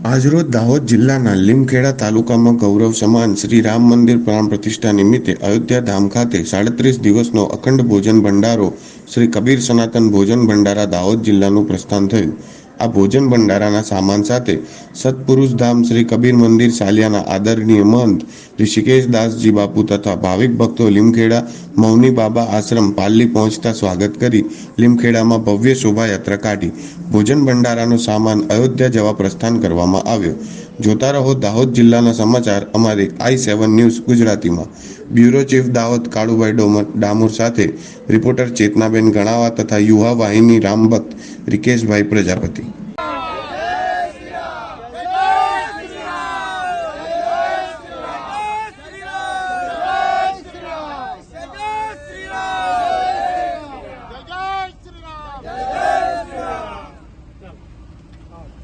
આજરોજ દાહોદ જિલ્લાના લીમખેડા તાલુકામાં ગૌરવ સમાન શ્રી રામ મંદિર પ્રાણ પ્રતિષ્ઠા નિમિત્તે અયોધ્યા ધામ ખાતે સાડત્રીસ દિવસનો અખંડ ભોજન ભંડારો શ્રી કબીર સનાતન ભોજન ભંડારા દાહોદ જિલ્લાનું પ્રસ્થાન થયું. આ ભોજન ભંડારાના સામાન સાથે સત્પુરુષ ધામ શ્રી કબીર મંદિર સાલિયાના આદરણીય મંત ઋષિકેશ દાસજી બાપુ તથા ભાવિક ભક્તો લીમખેડા મૌની બાબા આશ્રમ પાલ્લી પહોંચતા સ્વાગત કરી લીમખેડામાં ભવ્ય શોભાયાત્રા કાઢી ભોજન ભંડારાનો સામાન અયોધ્યા જવા પ્રસ્થાન કરવામાં આવ્યો. જોતા રહો દાહોદ જિલ્લાના સમાચાર અમારી આઈ સેવન ન્યૂઝ ગુજરાતીમાં. બ્યુરો ચીફ દાહોદ કાળુભાઈ ડોમર ડામોર સાથે રિપોર્ટર ચેતનાબેન ગણાવા તથા યુવા વાહિની રામભક્ત રિકેશભાઈ પ્રજાપતિ.